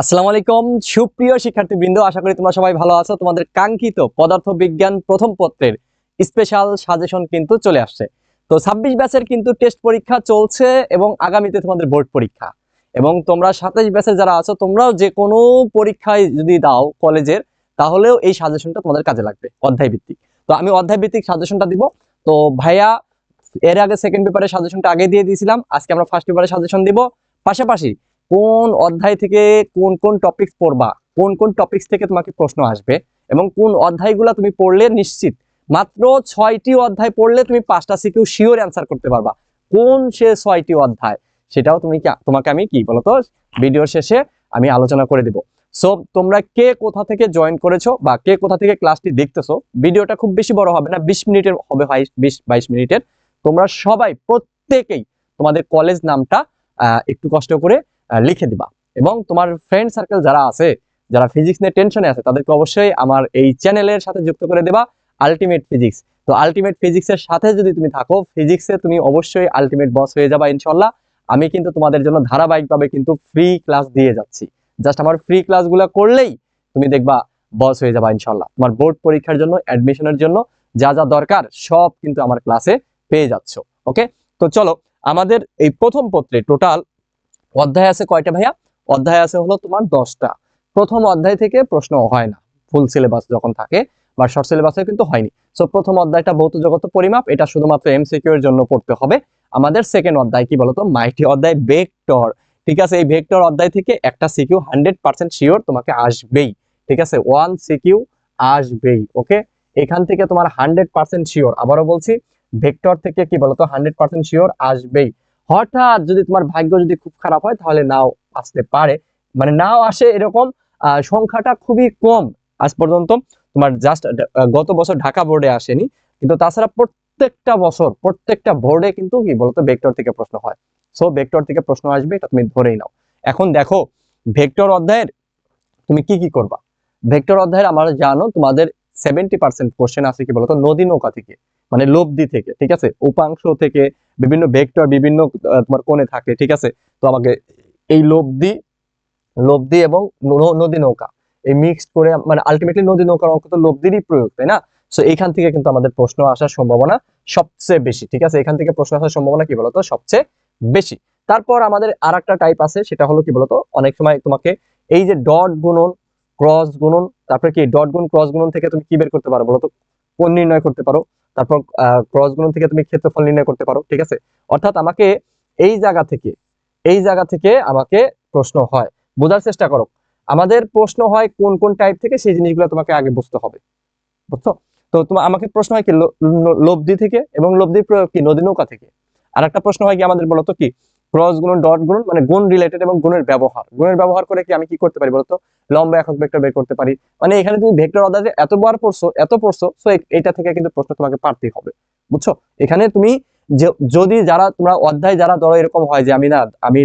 আসসালামু আলাইকুম, সুপ্রিয় শিক্ষার্থীবৃন্দ, আশা করি তোমরা সবাই ভালো আছো। তোমাদের কাঙ্ক্ষিত পদার্থ বিজ্ঞান প্রথম পত্রের স্পেশাল সাজেশন কিন্তু চলে আসছে। তো ছাব্বিশ ব্যাচের কিন্তু টেস্ট পরীক্ষা চলছে এবং আগামীতে তোমাদের বোর্ড পরীক্ষা। এবং তোমরা সাতাইশ ব্যাচের যারা আছো, তোমরাও যে কোনো পরীক্ষায় যদি দাও কলেজের তাহলেও এই সাজেশনটা তোমাদের কাজে লাগবে, অধ্যায় ভিত্তিক। তো আমি অধ্যায় ভিত্তিক সাজেশনটা দিব। তো ভাইয়া, এর আগে সেকেন্ড পেপারের সাজেশনটা আগে দিয়ে দিয়েছিলাম, আজকে আমরা ফার্স্ট পেপারের সাজেশন দিব। পাশাপাশি কোন অধ্যায় থেকে কোন কোন টপিকস পড়বা, কোন কোন টপিকস থেকে তোমাকে প্রশ্ন আসবে এবং কোন অধ্যায়গুলো তুমি পড়লে নিশ্চিত। মাত্র ছয়টি অধ্যায় পড়লে তুমি পাঁচটা সিকিউ শিওর অ্যান্সার করতে পারবা। কোন সে ছয়টি অধ্যায়, সেটাও তুমি তোমাকে আমি কি বলতো ভিডিওর শেষে আমি আলোচনা করে দিব। সো তোমরা কে কোথা থেকে জয়েন করেছ বা কে কোথা থেকে ক্লাসটি দেখতেছো ভিডিওটা খুব বেশি বড় হবে না, বিশ মিনিটের হবে বিশ, বাইশ মিনিটের। তোমরা সবাই প্রত্যেকেই তোমাদের কলেজ নামটা একটু কষ্ট করে লিখে দিবা। এবং তোমার ফ্রেন্ড সার্কেল যারা আছে, যারা ফিজিক্স নিয়ে টেনশনে আছে, তাদেরকে অবশ্যই আমার এই চ্যানেলের সাথে যুক্ত করে দেবা আলটিমেট ফিজিক্স তো আলটিমেট ফিজিক্সের সাথে যদি তুমি থাকো ফিজিক্সে তুমি অবশ্যই আলটিমেট বস হয়ে যাবা ইনশাল্লাহ আমি কিন্তু তোমাদের জন্য ধারাবাহিকভাবে কিন্তু ফ্রি ক্লাস দিয়ে যাচ্ছি। জাস্ট আমার ফ্রি ক্লাসগুলো করলেই তুমি দেখবা বস হয়ে যাবা ইনশাল্লাহ তোমার বোর্ড পরীক্ষার জন্য অ্যাডমিশনের জন্য যা যা দরকার, সব কিন্তু আমার ক্লাসে পেয়ে যাচ্ছ। ওকে তো চলো, আমাদের এই প্রথম পত্রে টোটাল অধ্যায় আছে কয়টা ভাইয়া? অধ্যায় আছে হলো তোমার দশটা। প্রথম অধ্যায় থেকে প্রশ্ন হয় না। ফুল সিলেবাস যখন থাকে, বা শর্ট সিলেবাসে কিন্তু হয়নি। সো প্রথম অধ্যায়টা ভৌত জগত পরিমাপ, এটা শুধুমাত্র এমসিকিউ এর জন্য পড়তে হবে। আমাদের সেকেন্ড অধ্যায় কি বলতো? মাইটি অধ্যায় ভেক্টর ঠিক আছে? এই ভেক্টর অধ্যায় থেকে একটা সিকিউ হান্ড্রেড পার্সেন্ট শিওর তোমাকে আসবেই। ঠিক আছে? ওয়ান সিকিউ আসবেই ওকে এখান থেকে তোমার হান্ড্রেড পার্সেন্ট শিওর আবারও বলছি ভেক্টর থেকে কি বলতো? হান্ড্রেড পার্সেন্ট শিওর আসবেই। হঠাৎ যদি তোমার ভাগ্য যদি খুব খারাপ হয়, তাহলে নাও আসতে পারে। মানে নাও আসে এরকম সংখ্যাটা খুবই কম আজ পর্যন্ত। তোমার জাস্ট গত বছর ঢাকা বোর্ডে আসেনি, কিন্তু তাছাড়া প্রত্যেকটা বছর, প্রত্যেকটা বোর্ডে কিন্তু কি বলতো, ভেক্টর থেকে প্রশ্ন হয়। সো ভেক্টর থেকে প্রশ্ন আসবে, এটা তুমি ধরেই নাও। এখন দেখো, ভেক্টর অধ্যায়ের তুমি কি কি করবা? ভেক্টর অধ্যায়ের আমরা জানো, তোমাদের সেভেন্টি পার্সেন্ট কোশ্চেন আছে কি বলতো, নদী নৌকা থেকে। মানে লব্ধি থেকে, ঠিক আছে? উপাংশ থেকে বিভিন্ন ভেক্টর, বিভিন্ন তোমার কোণে থাকে, ঠিক আছে? তো আমাকে এই লব্ধি লব্ধি এবং নদী নৌকা, এই মিক্সড করে মানে আলটিমেটলি নদী নৌকার অঙ্ক তো লব্ধিরই প্রয়োগ, তাই না? সো এইখান থেকে কিন্তু আমাদের প্রশ্ন আসার সম্ভাবনা সবচেয়ে বেশি, ঠিক আছে? এখান থেকে প্রশ্ন আসার সম্ভাবনা কি বলতো? সবচেয়ে বেশি। তারপর আমাদের আর একটা টাইপ আছে, সেটা হলো কি বলতো? অনেক সময় তোমাকে এই যে ডট গুণন ক্রস গুণন, তারপরে কি? ডট গুণ ক্রস গুণন থেকে তুমি কি বের করতে পারো বলতো? কোন নির্ণয় করতে পারো। তারপর ক্রস থেকে তুমি ক্ষেত্রফল নির্ণয় করতে পারো, ঠিক আছে? অর্থাৎ আমাকে এই জায়গা থেকে, এই জায়গা থেকে আমাকে প্রশ্ন হয়। বোঝার চেষ্টা করো, আমাদের প্রশ্ন হয় কোন কোন টাইপ থেকে সেই জিনিসগুলো তোমাকে আগে বুঝতে হবে, বুঝছ? তো তোমার আমাকে প্রশ্ন হয় কি লব্ধি থেকে এবং লব্ধি প্রয়োগ কি, নদী নৌকা থেকে? আর একটা প্রশ্ন হয় কি আমাদের বলতো কি ক্রস গুণন ডট গুণন মানে গুণ রিলেটেড এবং গুণের ব্যবহার। গুণের ব্যবহার করে কি আমি কি করতে পারি বলতো? লম্বা একক ভেক্টর বের করতে পারি। মানে এখানে তুমি ভেক্টর অধ্যায়ে এতবার পড়ছো, এত পড়ছো সো এটা থেকে কিন্তু প্রশ্ন তোমাকে পারতেই হবে। বুঝছ? এখানে তুমি যদি যারা, তোমরা অধ্যায় যারা ধরো এরকম হয় যে আমি না, আমি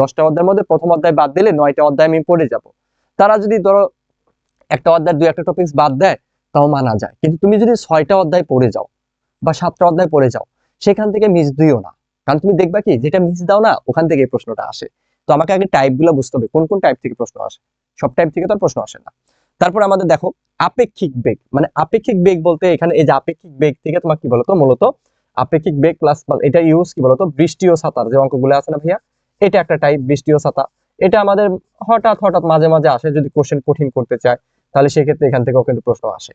দশটা অধ্যায়ের মধ্যে প্রথম অধ্যায় বাদ দিলে নয়টা অধ্যায় আমি পড়ে যাব। তারা যদি ধরো একটা অধ্যায়, দুই একটা টপিকস বাদ দেয়, তাও মানা যায়। কিন্তু তুমি যদি ছয়টা অধ্যায় পড়ে যাও বা সাতটা অধ্যায় পড়ে যাও, সেখান থেকে মিস দিও না। কারণ তুমি দেখবা কি, যেটা মিস দাও না, ওখান থেকে প্রশ্নটা আসে। তো আমাকে আগে টাইপগুলো বুঝতে হবে, কোন কোন টাইপ থেকে প্রশ্ন আসে? সব টাইপ থেকে তো প্রশ্ন আসে না। তারপর আমাদের দেখো, আপেক্ষিক বেগ মানে আপেক্ষিক বেগ বলতে এখানে এই যে আপেক্ষিক বেগ থেকে তোমার কি বলতো? মূলত আপেক্ষিক বেগ প্লাস এটা ইউজ কি বলতো? বৃষ্টি ও সাঁতার, যে অঙ্কগুলো আছে না ভাইয়া? এটা একটা টাইপ বৃষ্টি ও ছাতা এটা আমাদের হঠাৎ হঠাৎ মাঝে মাঝে আসে যদি কোশ্চেন কঠিন করতে চায়, তাহলে সেক্ষেত্রে এখান থেকেও কিন্তু প্রশ্ন আসে।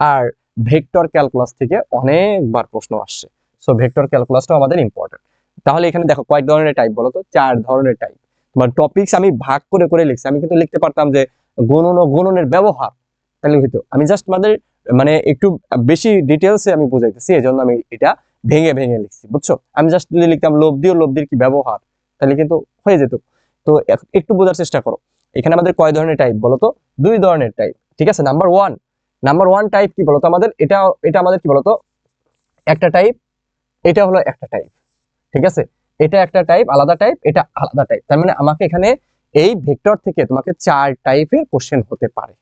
আর ভেক্টর ক্যালকুলাস থেকে অনেকবার প্রশ্ন আসছে সো ভেক্টর ক্যালকুলাসটাও আমাদের ইম্পর্টেন্ট তাহলে এখানে দেখো কয়েক ধরনের টাইপ বলো তো? চার ধরনের টাইপ তোমার টপিকস আমি ভাগ করে করে লিখছি। আমি কিন্তু লিখতে পারতাম যে গুণন ও গুণনের ব্যবহার। তাহলে হইতো? আমি জাস্ট আমাদের মানে একটু বেশি ডিটেলসে আমি বুঝাইতেছি এই জন্য আমি এটা ভেঙে ভেঙে লিখছি, বুঝছ? আমি জাস্ট যদি লিখতাম লব্ধি ও লব্ধির কি ব্যবহার, তাহলে কিন্তু হয়ে যেত। তো একটু বোঝার চেষ্টা করো। এখানে আমাদের কয় ধরনের টাইপ বলো তো? দুই ধরনের টাইপ ঠিক আছে? Number one number one type কি বলতো আমাদের? এটা এটা আমাদের কি বলতো একটা টাইপ এটা হলো একটা টাইপ ঠিক আছে? এটা একটা টাইপ আলাদা টাইপ এটা আলাদা টাইপ তার মানে আমাকে এখানে এই ভেক্টর থেকে তোমাকে চার টাইপের কোশ্চেন হতে পারে।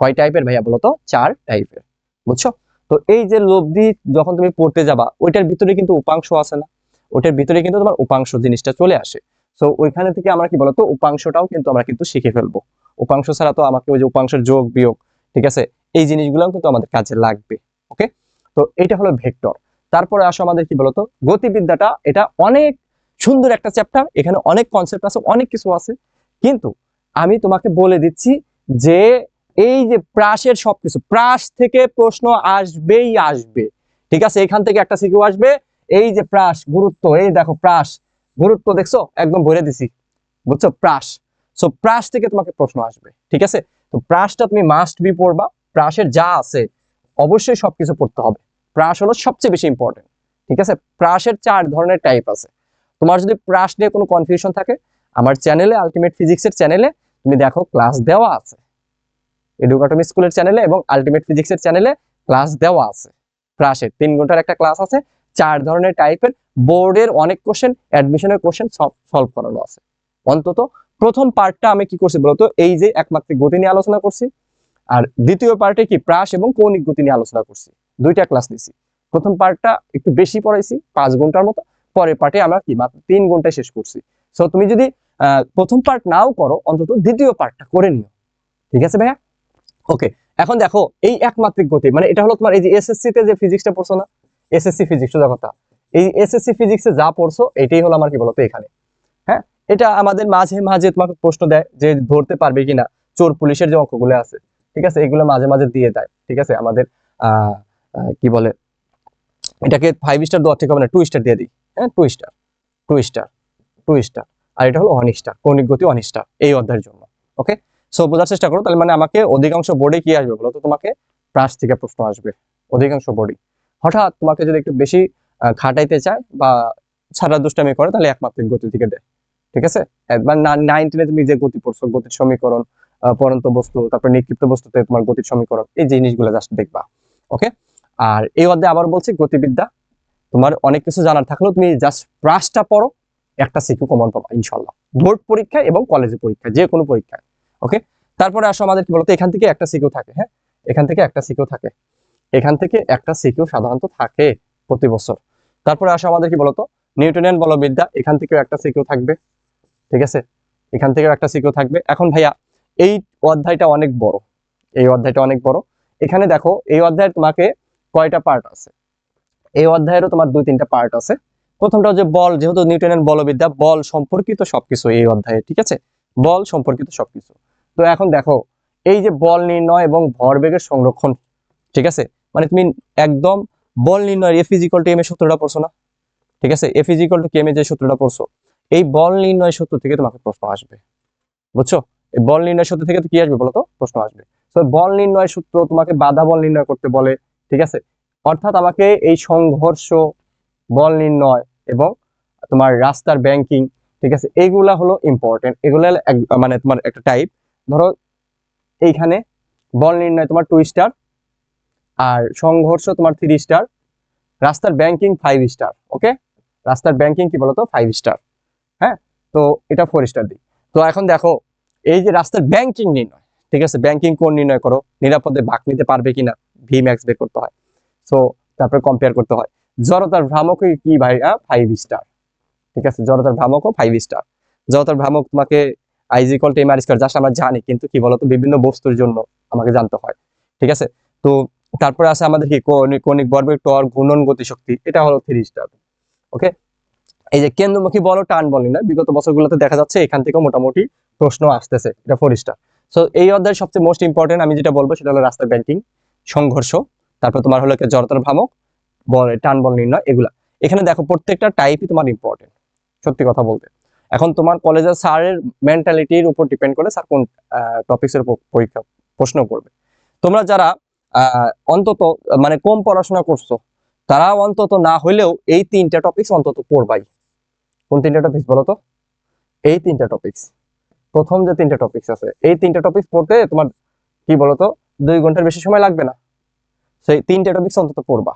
কয় টাইপের ভাইয়া বলো তো? চার টাইপের বুঝছ? তো এই যে লব্ধি যখন তুমি পড়তে যাবা, ওইটার ভিতরে কিন্তু উপাংশ আছে না। ওটার ভিতরে কিন্তু তোমার উপাংশ জিনিসটা চলে আসে। সো ওইখানে থেকে আমরা কি বলতো? উপাংশটাও কিন্তু আমরা কিন্তু শিখে ফেলব। উপাংশ ছাড়া তো আমাকে ওই যে উপাংশের যোগ, বিয়োগ, ঠিক আছে? এই জিনিসগুলো কিন্তু আমাদের কাজে লাগবে ওকে তো এটা হলো ভেক্টর তারপরে আসো আমাদের কি বলতো? গতিবিদ্যাটা, এটা অনেক সুন্দর একটা চ্যাপ্টার এখানে অনেক কনসেপ্ট আছে, অনেক কিছু আছে। কিন্তু আমি তোমাকে বলে দিচ্ছি যে এই যে প্রাসের সবকিছু, প্রাস থেকে প্রশ্ন আসবেই আসবে। ঠিক আছে? এখান থেকে একটা সিকিউ আসবে। এই যে প্রাস, গুরুত্ব, এই দেখো প্রাস। গুরুত্ব দেখছ? একদম ভরে দিছি। বুঝছ? প্রাস। সো প্রাস থেকে তোমাকে প্রশ্ন আসবে। ঠিক আছে? তো প্রাসটা তুমি মাস্ট বি পড়বা। প্রাসের যা আছে, অবশ্যই সবকিছু পড়তে হবে। প্রাস হলো সবচেয়ে বেশি ইম্পর্টেন্ট ঠিক আছে? প্রাসের চার ধরনের টাইপ আছে। তোমার যদি প্রাস নিয়ে কোনো কনফিউশন থাকে, আমার চ্যানেলে আলটিমেট ফিজিক্সের চ্যানেলে তুমি দেখো ক্লাস দেওয়া আছে। এডুকাটমি স্কুলের চ্যানেলে এবং আলটিমেট ফিজিক্সের চ্যানেলে ক্লাস দেওয়া আছে। ক্লাসের তিন ঘণ্টার একটা ক্লাস আছে, চার ধরনের টাইপের বোর্ডের অনেক কোশ্চেন অ্যাডমিশনের কোশ্চেন সব সলভ করানো আছে। অন্তত প্রথম পার্টটা আমি কি করছি বলতো? এই যে একমাত্রিক গতি নিয়ে আলোচনা করছি আর দ্বিতীয় পার্টে কি প্রাস এবং কৌণিক গতি নিয়ে আলোচনা করছি। দুইটা ক্লাস নিছি। প্রথম পার্টটা একটু বেশি পড়াইছি, পাঁচ ঘণ্টার মতো। পরের পার্টে আমরা কি মাত্র তিন ঘন্টায় শেষ করছি। সো তুমি যদি প্রথম পার্ট নাও করো অন্তত দ্বিতীয় পার্টটা করে নিও। ঠিক আছে ভাইয়া? ওকে এখন দেখো, এই একমাত্রিক গতি মানে এটা হলো তোমার এই যে এসএসসি তে যে ফিজিক্সটা পড়ছো না? এসএসসি ফিজিক্স কথা এই এসএসসি ফিজিক্সে যা পড়ছো, এটাই হলো আমার কি বলতো এখানে। হ্যাঁ? এটা আমাদের মাঝে মাঝে তোমাকে প্রশ্ন দেয় যে ধরতে পারবে কিনা। চোর পুলিশের যে অঙ্কগুলো আছে। ঠিক আছে? এগুলো মাঝে মাঝে দিয়ে দেয়, ঠিক আছে? আমাদের কি বলে? এটাকে ফাইভ স্টার দেওয়া ঠিক হবে না টু স্টার দিয়ে দিই। হ্যাঁ two star two star two star আর এটা হলো ওয়ান স্টার কৌণিক গতি ওয়ান স্টার এই অধ্যায়ের জন্য ওকে সো বোঝার চেষ্টা করো, তাহলে মানে আমাকে অধিকাংশ বোর্ডে কি আসবে বলো তো? তোমাকে প্রাস থেকে প্রশ্ন আসবে, অধিকাংশ বোর্ডে হঠাৎ তোমাকে যদি একটু বেশি খাটাইতে চায় বা ছাড়া দুষ্টামি করে, তাহলে একমাত্রিক গতি থেকে দেয় ঠিক আছে? একবার নাইন টেনে তুমি যে গতি পড়ছো, গতির সমীকরণ পরন্ত বস্তু, তারপর নিক্ষিপ্ত বস্তুতে তোমার গতির সমীকরণ, এই জিনিসগুলো জাস্ট দেখবা ওকে আর এই অধ্যায়ে আবার বলছি গতিবিদ্যা, তোমার অনেক কিছু জানার থাকলেও তুমি জাস্ট প্রাসটা পড়ো, একটা সিকিউ কমন পাবা ইনশাল্লাহ বোর্ড পরীক্ষায় এবং কলেজে পরীক্ষায়, যে কোনো পরীক্ষায় ওকে তারপরে আসো আমাদের কি বলতো, এখান থেকে একটা সিকিউ থাকে হ্যাঁ? এখান থেকে একটা সিকিউ থাকে। এখান থেকে একটা সিকিউ সাধারণত থাকে প্রতি বছর। তারপরে আসো আমাদের কি বলতো নিউটনিয়ান বলবিদ্যা, এখান থেকেও একটা সিকিউ থাকবে, ঠিক আছে? এখান থেকেও একটা সিকিউ থাকবে। এখন ভাইয়া এই অধ্যায়টা অনেক বড়। এই অধ্যায়টা অনেক বড়। এখানে দেখো, এই অধ্যায়ের তোমাকে কয়টা পার্ট আছে? এই অধ্যায়েরও তোমার দুই, তিনটা পার্ট আছে। প্রথমটা হচ্ছে বল, যেহেতু নিউটনের বলবিদ্যা, বল সম্পর্কিত সবকিছু এই অধ্যায়ে, ঠিক আছে? বল সম্পর্কিত সবকিছু। তো এখন দেখো, এই যে বল নির্ণয় এবং ভরবেগের সংরক্ষণ, ঠিক আছে? মানে তুমি একদম বল নির্ণয় এফ ইজিকল টু এম এর সূত্রটা পড়ছো না? ঠিক আছে? এফ ইজিকল টু কেম এর যে সূত্রটা পড়ছো, এই বল নির্ণয় সূত্র থেকে তোমাকে প্রশ্ন আসবে। বুঝছ? বল নির্ণয় সূত্র থেকে কি আসবে বলতো? প্রশ্ন আসবে। তো বল নির্ণয় সূত্র তোমাকে বাধা বল নির্ণয় করতে বলে, ঠিক আছে? অর্থাৎ আমাকে এই সংঘর্ষ, বল নির্ণয় এবং তোমার রাস্তার ব্যাংকিং ঠিক আছে? এইগুলা হলো ইম্পর্টেন্ট এগুলা মানে তোমার একটা টাইপ ধরো, এইখানে বল নির্ণয় তোমার টু স্টার আর সংঘর্ষ তোমার থ্রি স্টার রাস্তার ব্যাংকিং ফাইভ স্টার ওকে রাস্তার ব্যাংকিং কি বলতো? ফাইভ স্টার হ্যাঁ? তো এটা ফোর স্টার দিই তো এখন দেখো এই যে রাস্তার ব্যাংকিং নির্ণয়, ঠিক আছে? ব্যাংকিং কোন নির্ণয় করো? নিরাপদে ভাগ নিতে পারবে কিনা? ভি ম্যাক্স বের করতে হয়। সো তারপরে কম্পেয়ার করতে হয়। জড়তার ভ্রামক কি ভাই ফাইভ স্টার ঠিক আছে? জড়তার ভ্রামকও ফাইভ স্টার জড়তার ভ্রামক তোমাকে আইজিকল টেম আর স্কোয়ার জাস্ট আমরা জানি, কিন্তু কি বলতো? বিভিন্ন বস্তুর জন্য আমাকে জানতে হয়। ঠিক আছে? তো, তারপরে আছে আমাদের কি? কৌণিক বর্বের টর ঘূর্ণন গতিশক্তি। এটা হলো থ্রি স্টার ওকে এই যে কেন্দ্রমুখী বল টান বল না বিগত বছরগুলোতে দেখা যাচ্ছে এখান থেকে মোটামুটি প্রশ্ন আসতেছে, এটা ফোর স্টার সো এই অধ্যায়ের সবচেয়ে মোস্ট ইম্পর্টেন্ট আমি যেটা বলব সেটা হলো রাস্তার ব্যাংকিং সংঘর্ষ, তারপর তোমার হলো জড়তার ভ্রামক, বল, টান বল নির্ণয়, এগুলা। এখানে দেখো প্রত্যেকটা টাইপই তোমার ইম্পর্টেন্ট সত্যি কথা বলতে। এখন তোমার কলেজের স্যারের মেন্টালিটির উপর ডিপেন্ড করে স্যার কোন টপিক্স এর উপর পরীক্ষা, প্রশ্ন করবে। তোমরা যারা অন্তত মানে কম পড়াশোনা করছ, তারা অন্তত না হলেও এই তিনটা টপিক্স অন্তত পড়বাই। কোন তিনটা টপিক্স বলো তো? এই তিনটা টপিক্স প্রথম যে তিনটা টপিক্স আছে, এই তিনটা টপিক্স পড়তে তোমার, কি বলতো, দুই ঘণ্টার বেশি সময় লাগবে না। সেই তিনটা টপিক্স অন্তত পড়বা।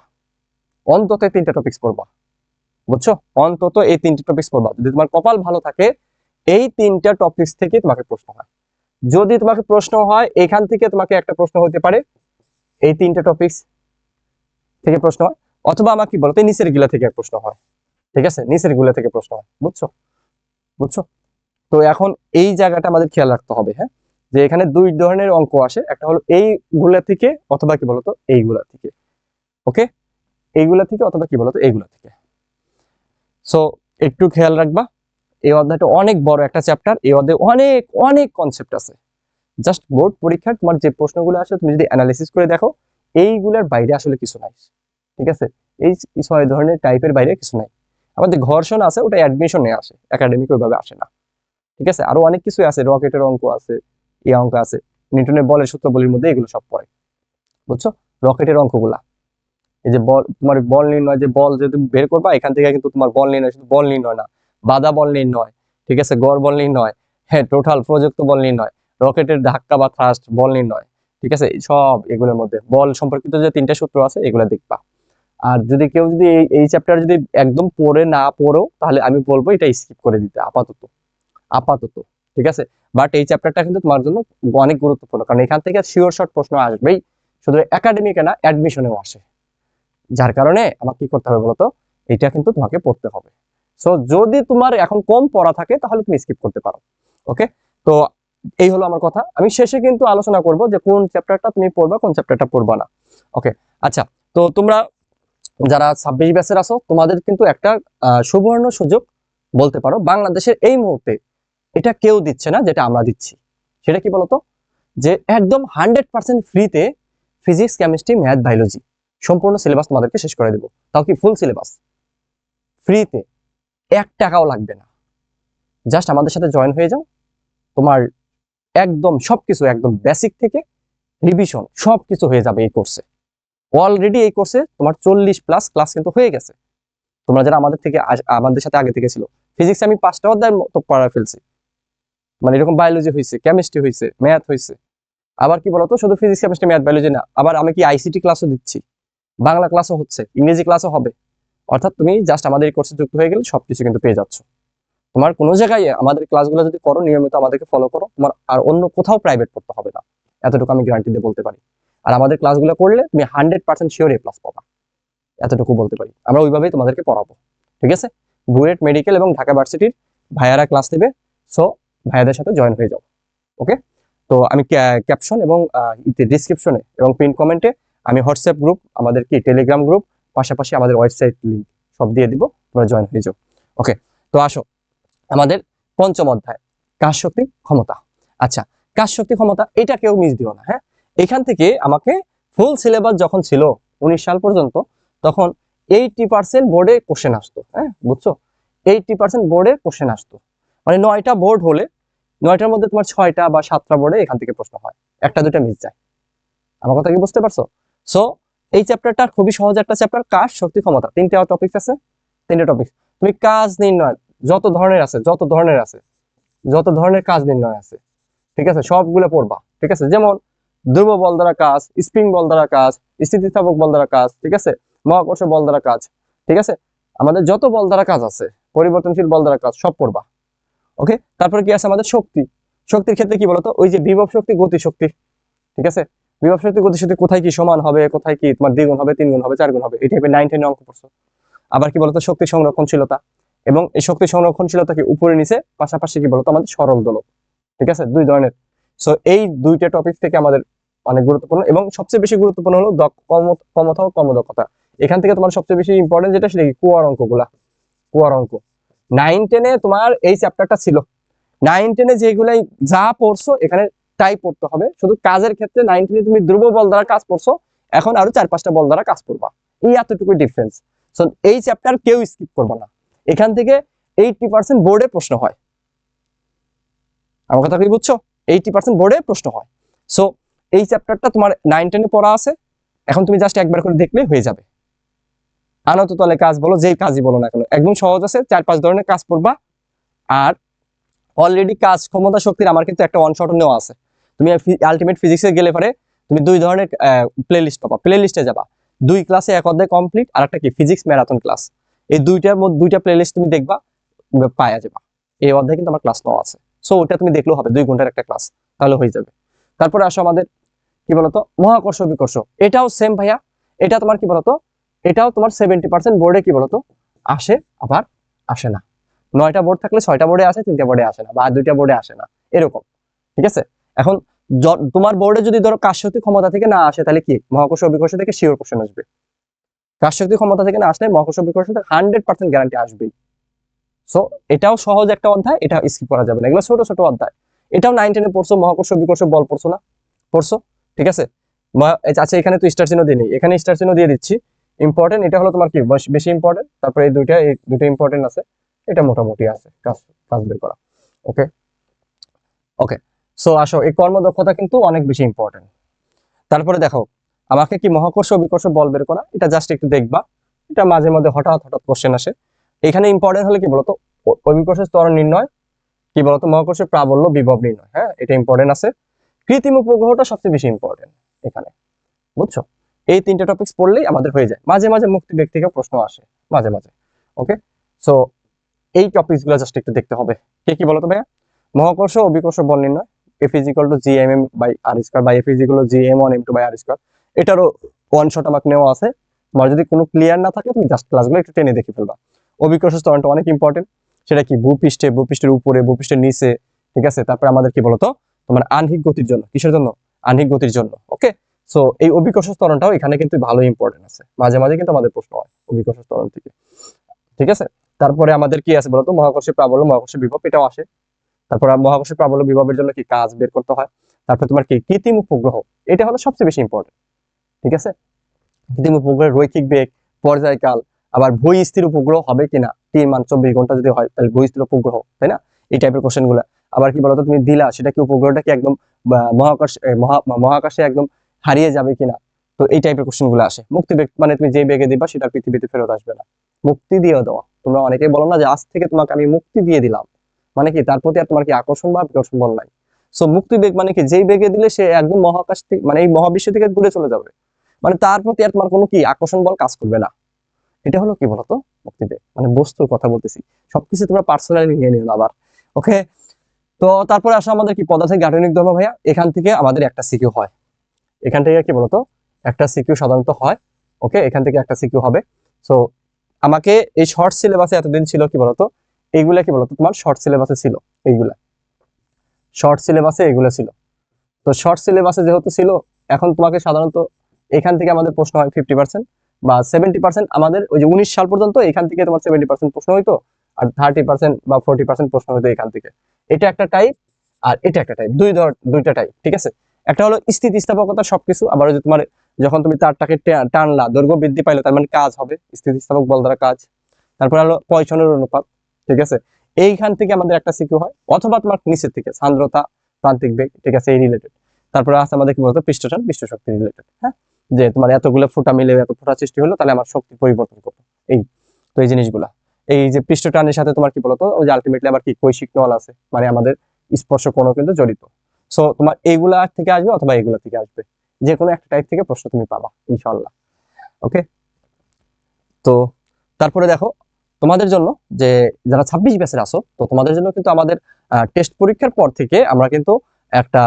অন্তত তিনটা টপিক্স পড়বা। বুঝছ? অন্তত এই তিনটা টপিক্স পড়বা। যদি তোমার কপাল ভালো থাকে, এই তিনটা টপিক্স থেকে তোমাকে প্রশ্ন হয়। যদি তোমাকে প্রশ্ন হয়, এখান থেকে তোমাকে একটা প্রশ্ন হতে পারে, এই তিনটা টপিক্স থেকে প্রশ্ন হয়। অথবা আমাকে কি বলতো নিচেরগুলা থেকে প্রশ্ন হয়। ঠিক আছে? নিচেরগুলা থেকে প্রশ্ন হয়। বুঝছ? বুঝছ? তো এখন এই জায়গাটা আমাদের খেয়াল রাখতে হবে হ্যাঁ? যে এখানে দুই ধরনের অঙ্ক আসে, একটা হলো এইগুলা থেকে অথবা কি বলতো? এইগুলা থেকে, ওকে? এইগুলা থেকে অথবা কি বলতো? এইগুলা থেকে। সো একটু খেয়াল রাখবা, এই অধ্যায়টা অনেক বড় একটা চ্যাপ্টার এই অধ্যায়ে অনেক অনেক কনসেপ্ট আছে। জাস্ট বোর্ড পরীক্ষার তোমার যে প্রশ্নগুলো আসে, তুমি যদি অ্যানালিসিস করে দেখো, এইগুলার বাইরে আসলে কিছু নাই, ঠিক আছে? এই ছয় ধরনের টাইপের বাইরে কিছু নাই। আমাদের ঘর্ষণ আছে, ওটা অ্যাডমিশনে আসে একাডেমিক ওইভাবে আসে না। ঠিক আছে? আরও অনেক কিছু আছে, রকেটের অঙ্ক আছে, এই অঙ্ক আছে। নিউটনের বলের সূত্রবলীর মধ্যে এগুলো সব পড়ে। বুঝছ? রকেটের অঙ্কগুলা। এই যে বল, তোমার বল নির্ণয়, যে বল যদি বের করবা, এখান থেকে কিন্তু তোমার বল নির্ণয়, শুধু বল নির্ণয় না, বাধা বল নির্ণয়, ঠিক আছে? গড় বল নির্ণয় হ্যাঁ টোটাল প্রযুক্ত বল নির্ণয়, রকেটের ধাক্কা বা থ্রাস্ট বল নির্ণয়, ঠিক আছে? সব এগুলোর মধ্যে। বল সম্পর্কিত যে তিনটা সূত্র আছে, এগুলো দেখবা। আর যদি কেউ যদি এই চ্যাপ্টার যদি একদম পড়ে না পড়ো, তাহলে আমি বলব এটা স্কিপ করে দিতে, আপাতত। আপাতত, ঠিক আছে? বাট এই চ্যাপ্টারটা কিন্তু তোমার জন্য অনেক গুরুত্বপূর্ণ। কারণ এখান থেকে শিওর শর্ট প্রশ্ন আসবেই, শুধু একাডেমিকে না অ্যাডমিশনেও আসে। যার কারণে আমার কি করতে হবে বলতো? এটা কিন্তু তোমাকে পড়তে হবে। সো যদি তোমার এখন কম পড়া থাকে, তাহলে তুমি স্কিপ করতে পারো। ওকে তো এই হলো আমার কথা। আমি শেষে কিন্তু আলোচনা করব যে কোন চ্যাপ্টারটা তুমি পড়বা, কোন চ্যাপ্টারটা পড়বা না। ওকে আচ্ছা তো তোমরা যারা ছাব্বিশ ব্যাচের আছো, তোমাদের কিন্তু একটা সুবর্ণ সুযোগ বলতে পারো। বাংলাদেশের এই মুহূর্তে এটা কেউ দিচ্ছে না যেটা আমরা দিচ্ছি। সেটা কি বলতো? যে একদম হান্ড্রেড পার্সেন্ট ফ্রিতে ফিজিক্স, কেমিস্ট্রি, ম্যাথ, বায়োলজি সম্পূর্ণ সিলেবাস তোমাদেরকে শেষ করে দেবো। তাও কি ফুল সিলেবাস? ফ্রিতে এক টাকাও লাগবে না। জাস্ট আমাদের সাথে জয়েন হয়ে যাও। তোমার একদম সবকিছু একদম বেসিক থেকে রিভিশন সবকিছু হয়ে যাবে এই কোর্সে অলরেডি এই কোর্সে তোমার চল্লিশ প্লাস ক্লাস কিন্তু হয়ে গেছে। তোমরা যারা আমাদের থেকে আমাদের সাথে আগে থেকে ছিল ফিজিক্স আমি পাঁচটা অধ্যায়ের মতো পড়া ফেলছি। মানে এরকম বায়োলজি হয়েছে কেমিস্ট্রি হয়েছে ম্যাথ হয়েছে আবার কি বলতো? শুধু ফিজিক্স কেমিস্ট্রি ম্যাথ বায়োলজি না। আবার আমি কি আইসিটি ক্লাসও দিচ্ছি। বাংলা ক্লাসও হচ্ছে, ইংরেজি ক্লাসও হবে। অর্থাৎ তুমি জাস্ট আমাদের এই কোর্সে যুক্ত হয়ে গেলে সবকিছু কিন্তু পেয়ে যাচ্ছ। তোমার কোনো জায়গায় আমাদের ক্লাসগুলো যদি করো, নিয়মিত আমাদেরকে ফলো করো, তোমার আর অন্য কোথাও প্রাইভেট পড়তে হবে না। এতটুকু আমি গ্যারান্টি দিয়ে বলতে পারি। আর আমাদের ক্লাসগুলো করলে তুমি hundred percent sure A plus পাবা। এতটুকু বলতে পারি। আমরা ওইভাবেই তোমাদেরকে পড়াবো। ঠিক আছে? বুয়েট মেডিকেল এবং ঢাকা ভার্সিটির ভাইয়ারা ক্লাস নেবে। সো ভাইয়াদের সাথে জয়েন হয়ে যাও ওকে তো আমি ক্যাপশন এবং ডিসক্রিপশনে এবং পিন কমেন্টে আমি হোয়াটসঅ্যাপ গ্রুপ আমাদের কি টেলিগ্রাম গ্রুপ পাশাপাশি আমাদের ওয়েবসাইট লিঙ্ক সব দিয়ে দিব, তোমরা জয়েন হয়ে যাও ওকে তো আসো, আমাদের পঞ্চম অধ্যায় কাজ শক্তি, ক্ষমতা? আচ্ছা কাজ শক্তি, ক্ষমতা? এটা কেউ মিস দিও না হ্যাঁ? এখান থেকে আমাকে ফুল সিলেবাস যখন ছিল উনিশ সাল পর্যন্ত, তখন এইটি পার্সেন্ট বোর্ডে কোশ্চেন আসতো হ্যাঁ? বুঝছ? এইটি পার্সেন্ট বোর্ডে কোশ্চেন আসতো। মানে নয়টা বোর্ড হলে নয়টার মধ্যে তোমার ছয়টা বা সাতটা বোর্ডে এখান থেকে প্রশ্ন হয়। একটা দুটা মিস যায়। আমার কথা কি বুঝতে পারছ? সো এই চ্যাপ্টারটা খুবই সহজ একটা চ্যাপ্টার কাজ শক্তি ক্ষমতা? তিনটা টপিক আছে? তিনটা টপিক তুমি কাজ নির্ণয়, যত ধরনের আছে, যত ধরনের আছে, যত ধরনের কাজ নির্ণয় আছে, ঠিক আছে? সবগুলো পড়বা, ঠিক আছে? যেমন ধ্রুব বল দ্বারা কাজ স্প্রিং বল দ্বারা কাজ, স্থিতিস্থাপক বল দ্বারা কাজ, ঠিক আছে? মহাকর্ষ বল দ্বারা কাজ, ঠিক আছে? আমাদের যত বল দ্বারা কাজ আছে, পরিবর্তনশীল বল দ্বারা কাজ, সব পড়বা। ওকে তারপরে কি আছে আমাদের শক্তি? শক্তির ক্ষেত্রে কি বলতো? ওই যে বিভব শক্তি গতি শক্তি ঠিক আছে? বিভব শক্তি গতি শক্তি কোথায় কি সমান হবে? কোথায় কি তোমার দ্বিগুণ হবে তিন গুণ হবে? চার গুণ হবে এই টাইপের নাইন টেনে অঙ্ক আবার কি বলতো? শক্তি সংরক্ষণশীলতা। এবং এই শক্তি সংরক্ষণশীলতাকে উপরে নিচে, পাশাপাশি কি বলতো? আমাদের সরল দোলক। ঠিক আছে? দুই ধরনের। সো এই দুইটা টপিক থেকে আমাদের অনেক গুরুত্বপূর্ণ এবং সবচেয়ে বেশি গুরুত্বপূর্ণ হলো দক্ষ- কর্ম- ক্ষমতা ও কর্মদক্ষতা এখান থেকে তোমার সবচেয়ে বেশি ইম্পর্টেন্ট যেটা সেটা কি? কুয়ার অঙ্কগুলা। কুয়ার অঙ্ক। নাইন টেনে তোমার এই চ্যাপ্টারটা ছিল। নাইন টেনে যেগুলাই যা পড়ছো, এখানে তাই পড়তে হবে। শুধু কাজের ক্ষেত্রে নাইন টেনে তুমি ধ্রুব বল দ্বারা কাজ পড়ছো, এখন আরও চার পাঁচটা বল দ্বারা কাজ করবা এই এতটুকু ডিফারেন্স এই চ্যাপ্টার কেউ স্কিপ করবে না। এখান থেকে এইটটি পার্সেন্ট বোর্ডে প্রশ্ন হয়। আমার কথা কি বুঝছ? এইটি পার্সেন্ট বোর্ডে প্রশ্ন হয়। সো এই চ্যাপ্টারটা তোমার নাইন টেনে পড়া আছে। এখন তুমি জাস্ট একবার করে দেখলেই হয়ে যাবে। আনত তলে কাজ বলো, যেই কাজই বলো না কেন। একদম সহজ আছে, চার পাঁচ ধরনের কাজ পড়বা আর অলরেডি কাজ ক্ষমতা শক্তির আমার কিন্তু একটা ওয়ান শট নেওয়া আছে। তুমি আলটিমেট ফিজিক্সে গেলে পরে তুমি দুই ধরনের প্লে লিস্ট পাবা। প্লে লিস্টে যাবা। দুই ক্লাসে এক অধ্যায় কমপ্লিট আর একটা কি? ফিজিক্স ম্যারাথন ক্লাস এই দুইটার মধ্যে, দুইটা প্লে লিস্ট তুমি দেখবা পায়া যাবা। এই অধ্যায়ে কিন্তু আমার ক্লাস নেওয়া আছে। সো ওটা তুমি দেখলেও হবে, দুই ঘণ্টার একটা ক্লাস তাহলে হয়ে যাবে। তারপরে আসো আমাদের, কি বলতো? মহাকর্ষ বিকর্ষ। এটাও সেম ভাইয়া। এটা তোমার কি বলতো? এটাও তোমার সেভেন্টি পার্সেন্ট বোর্ডে কি বলতো? আসে, আবার আসে না। নয়টা বোর্ড থাকলে ছয়টা বোর্ডে আসে, তিনটা বোর্ডে আসে না, বা দুইটা বোর্ডে আসে না। এরকম, ঠিক আছে? এখন তোমার বোর্ডে যদি ধরো কাজশক্তি ক্ষমতা থেকে না আসে, তাহলে কি? মহাকর্ষ অভিকর্ষ থেকে শিওর কোশ্চেন আসবে। কাজশক্তি ক্ষমতা থেকে না আসলে মহাকর্ষ অভিকর্ষ থেকে হান্ড্রেড পার্সেন্ট গ্যারান্টি আসবেই। সো এটাও সহজ একটা অধ্যায় এটা স্কিপ করা যাবে না। এগুলো ছোট ছোট অধ্যায়। এটাও নাইন টেনে পড়ছো, মহাকর্ষ বিকর্ষ বল পড়ছো না? পড়ছো? ঠিক আছে? আচ্ছা এখানে তো স্টার চিহ্ন দিয়ে নেই। এখানে স্টার চিহ্ন দিয়ে দিচ্ছি। ইম্পর্টেন্ট এটা হলো তোমার কি, বেশি ইম্পর্টেন্ট তারপরে এই দুইটা, এই দুটো ইম্পর্টেন্ট আছে, এটা মোটামুটি আছে, কাজ কাজ বের করা ওকে ওকে সো আসো, এই কর্মদক্ষতা কিন্তু অনেক বেশি ইম্পর্টেন্ট তারপরে দেখো, আমাকে কি মহাকর্ষ, বিকর্ষ বল বের করা, এটা জাস্ট একটু দেখবা, এটা মাঝে মধ্যে হঠাৎ হঠাৎ কোশ্চেন আসে। এখানে ইম্পর্টেন্ট হলে কি বলতো অভিকর্ষের ত্বরণ নির্ণয়, কি বলতো, মহাকর্ষের প্রাবল্য, বিভব নির্ণয় হ্যাঁ? এটা ইম্পর্টেন্ট আছে। কৃত্রিম উপগ্রহটা সবচেয়ে বেশি ইম্পর্টেন্ট এখানে, বুঝছ? এই তিনটে টপিকস পড়লেই আমাদের হয়ে যায়। মাঝে মাঝে মুক্তি থেকে প্রশ্ন আসে, মাঝে মাঝে ওকে সো এই টপিকসগুলো জাস্ট একটু দেখতে হবে। কে কি বলতো ভাইয়া? মহাকর্ষ ও বিকর্ষ বল নির্ণয় two G M M by R square G M one M two by R square এটারও ওয়ান শট আমাকে নেওয়া আছে। তোমার যদি কোনো ক্লিয়ার না থাকে, তুমি জাস্ট ক্লাসগুলো একটু টেনে দেখে ফেলবা। অভিকর্ষ অনেক ইম্পর্টেন্ট সেটা কি ভূপৃষ্ঠে, ভূপৃষ্ঠের উপরে, ভূপৃষ্ঠের নিচে, ঠিক আছে? তারপরে আমাদের কি বলতো? তোমার আনহিক গতির জন্য, কিসের জন্য? আনহিক গতির জন্য ওকে সো এই অভিকর্ষ স্তরণটাও এখানে কিন্তু ভালো ইম্পর্টেন্ট আছে। মাঝে মাঝে কিন্তু আমাদের প্রশ্ন হয়, অভিকর্ষ স্তরণ থেকে। ঠিক আছে? তারপরে আমাদের কি আছে বলতো? মহাকর্ষের প্রাবল্য মহাকর্ষের বিভব, এটাও আসে। তারপরে মহাকর্ষের প্রাবল্য বিভবের জন্য কি কাজ বের করতে হয়? তারপরে তোমার কি? কৃত্রিম উপগ্রহ। এটা হলো সবচেয়ে বেশি ইম্পর্টেন্ট ঠিক আছে? কৃত্রিম উপগ্রহের রৈখিক বেগ, পর্যায়কাল, আবার ভূ স্থির উপগ্রহ হবে কিনা তিন মান চব্বিশ ঘণ্টা যদি হয়, তাহলে ভূ স্থির উপগ্রহ, তাই না? এই টাইপের কোশ্চেনগুলো। আবার কি বলতো? তুমি দিলা, সেটা কি উপগ্রহটা কি একদম মহাকাশ মহাকাশে একদম হারিয়ে যাবে কিনা? তো এই টাইপের কোশ্চেনগুলো আসে। মুক্তি মানে তুমি যে বেগে দিবা সেটা পৃথিবীতে ফেরত আসবে না। মুক্তি দিয়ে দেওয়া তোমরা অনেকেই বলো না যে, আজ থেকে তোমাকে আমি মুক্তি দিয়ে দিলাম। মানে কি? তার প্রতি আর তোমার কি আকর্ষণ বা বিকর্ষণ বল নাই? সো মুক্তি বেগ মানে কি? যেই বেগে দিলে সে একদম মহাকাশ থেকে মানে এই মহাবিশ্ব থেকে দূরে চলে যাবে। মানে তার প্রতি আর তোমার কোনো কি আকর্ষণ বল কাজ করবে না। এটা হলো কি বলতো? মুক্তি বেগ। মানে বস্তুর কথা বলতেছি। সবকিছু তোমরা পার্সোনালি নিয়ে নিও আবার। ওকে তো তারপরে আসো আমাদের কি পদার্থের গাঠনিক ধর্ম ভাইয়া? এখান থেকে আমাদের একটা সিকিউ হয়। এখান থেকে কি বলতো? একটা সিকিউ সাধারণত হয় ওকে এখান থেকে একটা সিকিউ হবে। সো আমাকে এই শর্ট সিলেবাসে এতদিন ছিল কি বলতো? এইগুলা কি বলতো? তোমার শর্ট সিলেবাসে ছিল, এইগুলা। শর্ট সিলেবাসে এগুলো ছিল। তো শর্ট সিলেবাসে যেহেতু ছিল, এখন তোমাকে সাধারণত এখান থেকে আমাদের প্রশ্ন হয় ফিফটি পার্সেন্ট বা সেভেন্টি পার্সেন্ট আমাদের ওই যে উনিশ সাল পর্যন্ত এখান থেকে তোমার সেভেন্টি পার্সেন্ট প্রশ্ন হইতো, আর থার্টি পার্সেন্ট বা ফোর্টি পার্সেন্ট প্রশ্ন হইতো এখান থেকে। এটা একটা টাইপ আর এটা একটা টাইপ দুই ধর দুইটা টাইপ ঠিক আছে? একটা হলো স্থিতিস্থাপকতা সবকিছু, আবার ওই যে তোমার যখন তুমি তারটাকে টানলা, দৈর্ঘ্য বৃদ্ধি পাইলো তার মানে কাজ হবে, স্থিতিস্থাপক বল দ্বারা কাজ। তারপর হলো পয়সনের অনুপাত, ঠিক আছে? এইখান থেকে আমাদের একটা সিকিউ হয়, অথবা তোমার নিচের থেকে, সান্দ্রতা, প্রান্তিক বেগ, ঠিক আছে? এই রিলেটেড তারপরে আছে আমাদের কি বলতো? পৃষ্ঠটান পৃষ্ঠ শক্তি রিলেটেড হ্যাঁ? যে তোমার এতগুলো ফুটা মিলে এত ফুটা সৃষ্টি হলো, তাহলে আমার শক্তি পরিবর্তন করতো এই, তো এই জিনিসগুলা। এই যে পৃষ্ঠটানের সাথে তোমার কি বলতো? ওই যে আলটিমেটলি আবার কি? কৈশিক নল আছে মানে আমাদের স্পর্শ কোনো কিন্তু জড়িত। সো তোমার এইগুলা থেকে আসবে অথবা এইগুলা থেকে আসবে। যে কোনো একটা টাইপ থেকে প্রশ্ন তুমি পাবা ইনশাল্লাহ ওকে তো, তারপরে দেখো, তোমাদের জন্য যে যারা ছাব্বিশ ব্যাচের আসো তো তোমাদের জন্য কিন্তু আমাদের টেস্ট পরীক্ষার পর থেকে আমরা কিন্তু একটা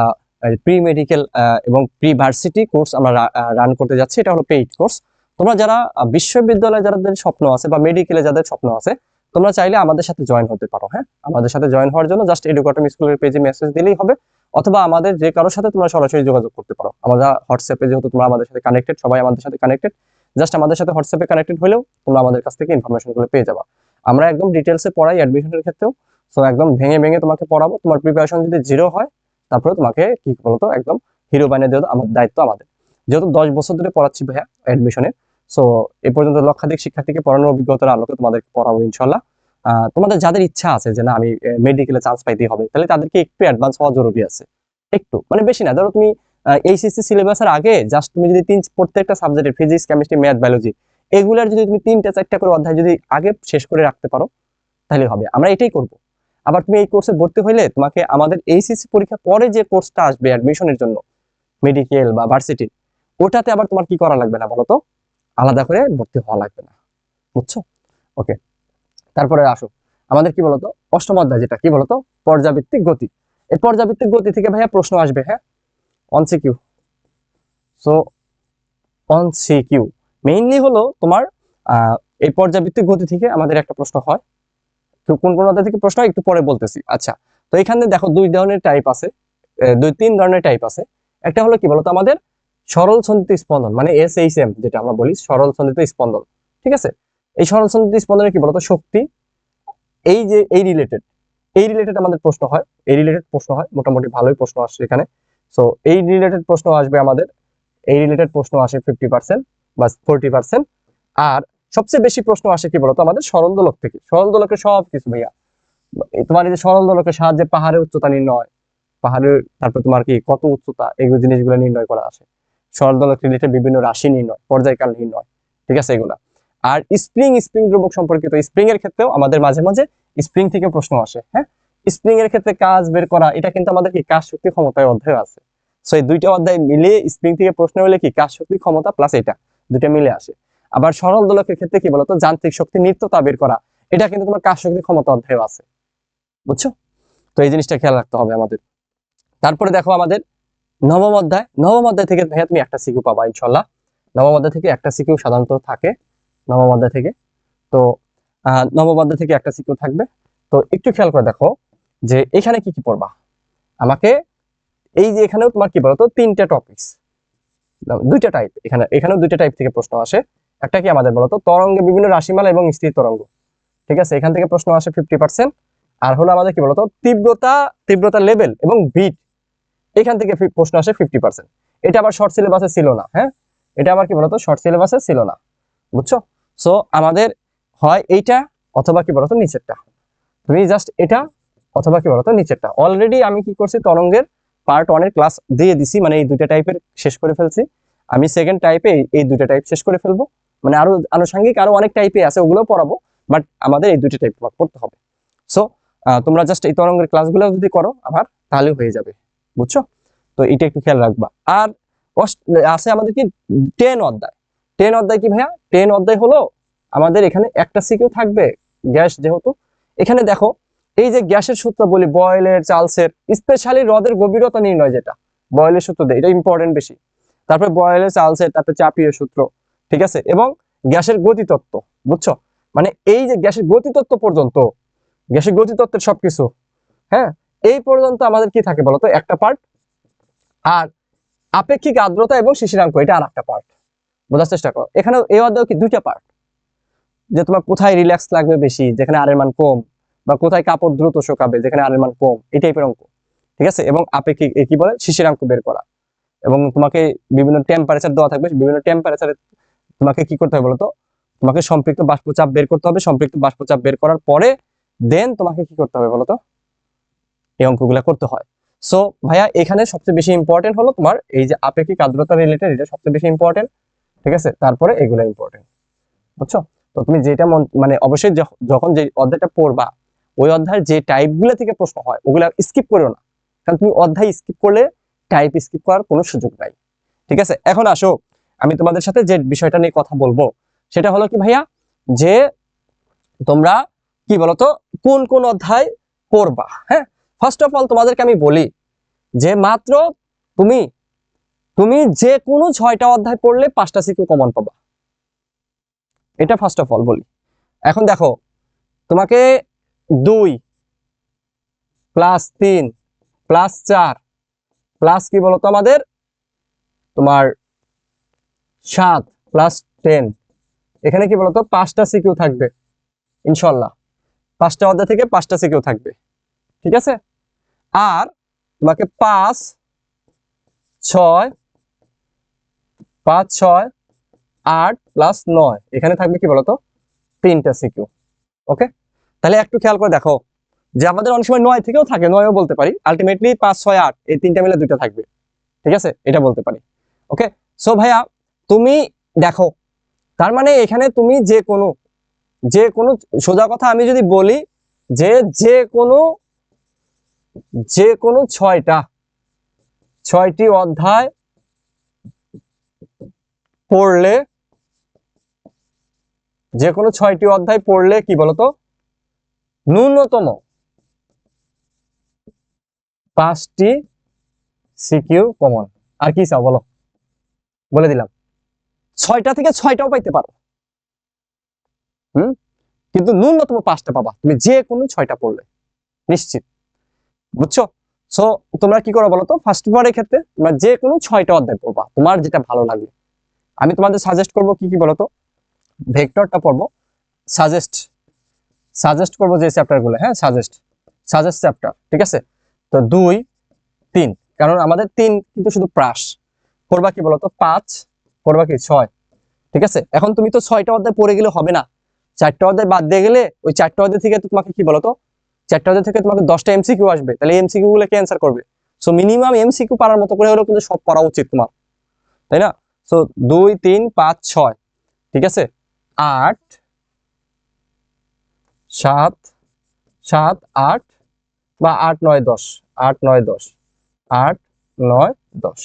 প্রি মেডিকেল এবং প্রি ভার্সিটি কোর্স আমরা রান করতে যাচ্ছি। এটা হলো পেইড কোর্স তোমরা যারা বিশ্ববিদ্যালয়ে যাদের স্বপ্ন আছে বা মেডিকেলে যাদের স্বপ্ন আছে, তোমরা চাইলে আমাদের সাথে জয়েন হতে পারো হ্যাঁ? আমাদের সাথে জয়েন হওয়ার জন্য জাস্ট এডুকেটম স্কুলের পেজে মেসেজ দিলেই হবে। অথবা আমাদের যে কারোর সাথে তোমরা সরাসরি যোগাযোগ করতে পারো। আমরা হোয়াটসঅ্যাপে যেহেতু তোমরা আমাদের সাথে কানেক্টেড সবাই আমাদের সাথে কানেক্টেড জাস্ট আমাদের সাথে হোয়াটসঅ্যাপে কানেক্টেড হলেও তোমরা আমাদের কাছ থেকে ইনফরমেশনগুলো পেয়ে যাবা। আমরা একদম ডিটেলসে পড়াই অ্যাডমিশনের ক্ষেত্রেও সো একদম ভেঙে ভেঙে তোমাকে পড়াবো। তোমার প্রিপারেশন যদি জিরো হয় তারপরে তোমাকে কি বলতো, একদম হিরো বানিয়ে দেওয়া আমার দায়িত্ব আমাদের। যেহেতু দশ বছর ধরে পড়াচ্ছি ভাইয়া অ্যাডমিশনে সো এ পর্যন্ত লক্ষাধিক শিক্ষার্থীকে পড়ানোর অভিজ্ঞতার আলোকে তোমাদের পড়াবো ইনশাল্লাহ তোমাদের যাদের ইচ্ছা আছে যে না, আমি মেডিকেলে চান্স পাইতে হবে, তাহলে তাদেরকে একটু অ্যাডভান্স হওয়া জরুরি আছে। একটু মানে বেশি না, ধরো তুমি এইচএসসি সিলেবাসের আগে জাস্ট তুমি যদি তিন, প্রত্যেকটা সাবজেক্টের ফিজিক্স কেমিস্ট্রি ম্যাথ বায়োলজি এগুলার যদি তুমি তিনটা, চারটা করে অধ্যায় যদি আগে শেষ করে রাখতে পারো, তাহলে হবে, আমরা এটাই করব। আবার তুমি এই কোর্সে ভর্তি হইলে তোমাকে আমাদের এইচএসসি পরীক্ষা পরে যে কোর্সটা আসবে অ্যাডমিশনের জন্য মেডিকেল বা ভার্সিটি ওটাতে আবার তোমার কি করা লাগবে না বলো তো আলাদা করে ভর্তি হওয়া লাগবে না। বুঝছ? ওকে তারপরে আসো। আমাদের কি বলতো? অষ্টম অধ্যায় যেটা, কি বলতো? পর্যাবৃত্তিক গতি। এই পর্যাবৃত্তিক গতি থেকে ভাইয়া প্রশ্ন আসবে হ্যাঁ? On CQ so on CQ mainly হলো তোমার এই পর্যাবৃত্তিক গতি থেকে আমাদের একটা প্রশ্ন হয়। তো কোন কোন অধ্যায় থেকে প্রশ্ন একটু পরে বলতেছি। আচ্ছা তো এখানে দেখো দুই ধরনের টাইপ আছে দুই, তিন ধরনের টাইপ আছে। একটা হলো কি বলতো? আমাদের সরল সন্ধিত স্পন্দন মানে এস এইচ এম যেটা আমরা বলি সরল সন্ধিত স্পন্দন। ঠিক আছে? এই সরল সন্ধিত স্পন্দনের কি বলতো? শক্তি। এই যে, এই রিলেটেড এই রিলেটেড আমাদের প্রশ্ন হয়। এই রিলেটেড প্রশ্ন হয়। মোটামুটি ভালোই প্রশ্ন আসছে এখানে। সো এই রিলেটেড প্রশ্ন আসবে আমাদের। এই রিলেটেড প্রশ্ন আসে ফিফটি পার্সেন্ট বা ফোরটি পার্সেন্ট আর সবচেয়ে বেশি প্রশ্ন আসে কি বলতো? আমাদের সরল দোলক থেকে। সরল দোলকের সব কিছু ভাইয়া। তোমার এই যে সরল দোলকের সাহায্যে পাহাড়ের উচ্চতা নির্ণয়, পাহাড়ের তারপর তোমার কি কত উচ্চতা, এগুলো জিনিসগুলো নির্ণয় করা আসে। সরল দোলক রিলেটেড বিভিন্ন রাশি নির্ণয়, পর্যায়কাল নির্ণয়। ঠিক আছে এগুলা। আর স্প্রিং স্প্রিং দ্রবক সম্পর্কিত স্প্রিং এর ক্ষেত্রেও আমাদের মাঝে মাঝে স্প্রিং থেকে প্রশ্ন আসে হ্যাঁ? স্প্রিং এর ক্ষেত্রে কাজ বের করা, এটা কিন্তু আমাদের কি কাজ শক্তি ক্ষমতায় অধ্যায় আছে। সো এই দুইটা অধ্যায় মিলিয়ে স্প্রিং থেকে প্রশ্ন হলে কি কাজ শক্তি ক্ষমতা প্লাস এটা, দুইটা মিলে আসে। আবার সরল দোলকের ক্ষেত্রে কি বলতো? যান্ত্রিক শক্তি নিত্যতা বের করা, এটা কিন্তু তোমার কাজ শক্তি ক্ষমতা অধ্যায় আছে। বুঝছ? তো এই জিনিসটা খেয়াল রাখতে হবে আমাদের। তারপরে দেখো আমাদের নবম অধ্যায় নবম অধ্যায় থেকে ভাইয়া তুমি একটা সিকিউ পাবা ইনশাল্লাহ। নবম অধ্যায় থেকে একটা সিকিউ সাধারণত থাকে। নবম থেকে। তো নবম থেকে একটা সিকিউ থাকবে। তো একটু খেয়াল করে দেখো যে এখানে কি কি পড়বা। আমাকে এই যে এখানেও তোমার কি বলতো, তিনটা টপিকস দুইটা টাইপ এখানে, এখানেও দুইটা টাইপ থেকে প্রশ্ন আসে। একটা কি আমাদের বলতো, তরঙ্গে বিভিন্ন রাশিমালা এবং স্থির তরঙ্গ। ঠিক আছে, এখান থেকে প্রশ্ন আসে ফিফটি পার্সেন্ট আর হলো আমাদের কি বলতো, তীব্রতা তীব্রতা লেভেল এবং বিট এখান থেকে প্রশ্ন আসে ফিফটি পার্সেন্ট এটা আবার শর্ট সিলেবাসে ছিল না হ্যাঁ? এটা আবার কি বলতো শর্ট সিলেবাসে ছিল না। বুঝছ? সো আমাদের হয় এইটা অথবা কি বলতো নিচেরটা। তুমি জাস্ট এটা অথবা কি বলতো নিচেরটা। অলরেডি আমি কি করছি, তরঙ্গের পার্ট ওয়ানের ক্লাস দিয়ে দিছি মানে এই দুইটা টাইপের শেষ করে ফেলছি। আমি সেকেন্ড টাইপে এই দুইটা টাইপ শেষ করে ফেলব। মানে আরও আনুষঙ্গিক আরও অনেক টাইপে আছে ওগুলো পড়াবো বাট আমাদের এই দুইটা টাইপ পড়তে হবে। সো তোমরা জাস্ট এই তরঙ্গের ক্লাসগুলো যদি করো আবার, তাহলে হয়ে যাবে। বুঝছ? তো এটা একটু খেয়াল রাখবা। আর আছে আমাদের কি টেন অধ্যায়। টেন অধ্যায় কি ভাইয়া? টেন অধ্যায় হলো আমাদের এখানে একটা সিকিউ থাকবে, গ্যাস যেহেতু। এখানে দেখো, এই যে গ্যাসের সূত্র বলি বয়েলের চার্লসের স্পেশালি হ্রদের গভীরতা নির্ণয় যেটা বয়েলের সূত্র দেয়, এটা ইম্পর্টেন্ট বেশি। তারপরে বয়েলের চার্লসের তারপরে চাপীয় সূত্র, ঠিক আছে? এবং গ্যাসের গতিতত্ত্ব, বুঝছ? মানে এই যে গ্যাসের গতিতত্ত্ব পর্যন্ত, গ্যাসের গতিতত্ত্বের সবকিছু হ্যাঁ? এই পর্যন্ত আমাদের কি থাকে বলতো? একটা পার্ট আর আপেক্ষিক আর্দ্রতা এবং শিশিরাঙ্ক, এটা আর একটা পার্ট বোঝার চেষ্টা করো। এখানে এই অধ্যায় কি? দুইটা পার্ট যে তোমার কোথায় রিল্যাক্স লাগবে বেশি, যেখানে আর এর মান কম, বা কোথায় কাপড় দ্রুত শোকাবে, যেখানে আর এর মান কম, এই টাইপের অঙ্ক। ঠিক আছে? এবং আপেক্ষিক কি বলে? শিশির অঙ্ক বের করা। এবং তোমাকে বিভিন্ন টেম্পারেচার দেওয়া থাকবে। বিভিন্ন টেম্পারেচারে তোমাকে কি করতে হবে বলতো? তোমাকে সম্পৃক্ত বাষ্পচাপ বের করতে হবে। সম্পৃক্ত বাষ্পচাপ বের করার পরে দেন তোমাকে কি করতে হবে বলতো? এই অঙ্কগুলা করতে হয়। সো ভাইয়া, এখানে সবচেয়ে বেশি ইম্পর্টেন্ট হলো তোমার এই যে আপেক্ষিক আর্দ্রতা রিলেটেড এটা সবচেয়ে বেশি ইম্পর্টেন্ট ঠিক আছে? তারপরে এগুলো ইম্পর্টেন্ট বুঝছ? তো তুমি যেটা মন- অবশ্যই যখন যে অধ্যায়টা পড়বা, ওই অধ্যায়ের যে টাইপগুলো থেকে প্রশ্ন হয়, ওগুলো স্কিপ করো না। কারণ তুমি অধ্যায় স্কিপ করলে টাইপ স্কিপ করার কোনো সুযোগ নাই। ঠিক আছে? এখন আসো, আমি তোমাদের সাথে যে বিষয়টা নিয়ে কথা বলব, সেটা হলো কি ভাইয়া, যে তোমরা কি বলতো, কোন কোন অধ্যায় পড়বা হ্যাঁ? ফার্স্ট অফ অল তোমাদেরকে আমি বলি যে মাত্র তুমি তুমি যে কোনো ছয়টা অধ্যায় পড়লে পাঁচটা সিকিউ কমন পাবা। এটা ফার্স্ট অফ অল বলি। এখন দেখো, তোমাকে দুই প্লাস তিন প্লাস চার প্লাস কি বলতো আমাদের? তোমার সাত প্লাস টেন এখানে কি বলতো? পাঁচটা সিকিউ থাকবে, ইনশাল্লাহ। পাঁচটা অধ্যায় থেকে পাঁচটা সিকিউ থাকবে, ঠিক আছে? আর তোমাকে পাঁচ, ছয় পাঁচ, ছয়, আট প্লাস নয়। এখানে থাকবে কি বলতো? তিনটা সিকিউ ওকে তাহলে একটু খেয়াল করে দেখো যে আমাদের অনেক সময় নয় থেকেও থাকে, নয়ও বলতে পারি। আলটিমেটলি পাঁচ, ছয়, আট, এই তিনটা মিলে দুইটা থাকবে, ঠিক আছে? এটা বলতে পারি ওকে সো ভাইয়া, তুমি দেখো, তার মানে এখানে তুমি যে কোনো যে কোনো সোজা কথা আমি যদি বলি যে যে কোনো যে কোনো ছয়টা, ছয়টি অধ্যায় পড়লে যে কোনো ছয়টি অধ্যায় পড়লে কি বলতো? ন্যূনতম পাঁচটি সিকিউ কমন। আর কি চাও বলো? বলে দিলাম। ছয়টা থেকে ছয়টাও পাইতে পারো। হুম? কিন্তু ন্যূনতম পাঁচটা পাবা। তুমি যে কোনো ছয়টা পড়লে। নিশ্চিত। বুঝছ? সো তোমরা কি করো বলো তো ফার্স্ট বারের ক্ষেত্রে তোমরা যে কোনো ছয়টা অধ্যায় পড়বা। তোমার যেটা ভালো লাগে আমি তোমাদের সাজেস্ট করব কি কি বলো তো ভেক্টরটা পড়ব। সাজেস্ট সাজেস্ট করব যে চ্যাপ্টারগুলো হ্যাঁ সাজেস্ট সাজেস্ট চ্যাপ্টার ঠিক আছে? তো দুই, তিন, কারণ আমাদের তিন কিন্তু শুধু প্রাস। করবা কি বলতো? পাঁচ করবা কি? ছয়, ঠিক আছে? এখন তুমি তো ছয়টা অধ্যায় পড়ে গেলে হবে না। চারটা অধ্যায় বাদ দিয়ে গেলে ওই চারটা অধ্যায় থেকে তোমাকে কি বলতো? চারটা অধ্যায় থেকে তোমাকে দশটা এমসিকিউ আসবে। তাহলে এমসিকিউ গুলো কে অ্যান্সার করবে? সো মিনিমাম এমসিকিউ পারার মতো করে হলেও কিন্তু সব পড়া উচিত তোমার। তাই না? সো দুই, তিন, পাঁচ, ছয়, ঠিক আছে? আট, সাত সাত, আট, বা আট, নয়, দশ, আট, নয়, দশ, আট, নয়, দশ,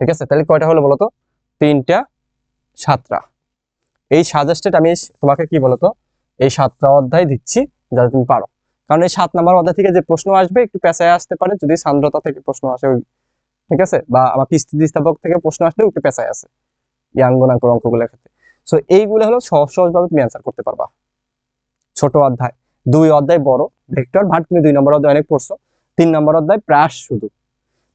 ঠিক আছে? তাহলে কয়টা হলো বলতো? তিনটা, সাতটা। এই সাজেস্টেড আমি তোমাকে কি বলতো? এই সাতটা অধ্যায় দিচ্ছি, যাতে তুমি পারো। কারণ এই সাত নম্বর অধ্যায় থেকে যে প্রশ্ন আসবে, একটু পেঁচায় আসতে পারে। যদি সান্দ্রতা থেকে প্রশ্ন আসে, ওই ঠিক আছে? বা আমার পিস্তিস্থাপক থেকে প্রশ্ন আসলেও একটু পেঁচায় আছে। ইয়াঙ্গনাঙ্কর অঙ্কগুলোর ক্ষেত্রে। সো এইগুলো হলো সহজ সহজভাবে তুমি অ্যান্সার করতে পারবা। ছোট অধ্যায়। দুই অধ্যায় বড়। ভেক্টর ভাট তুমি দুই নম্বর অধ্যায় অনেক পড়ছো। তিন নম্বর অধ্যায় প্রাস শুধু।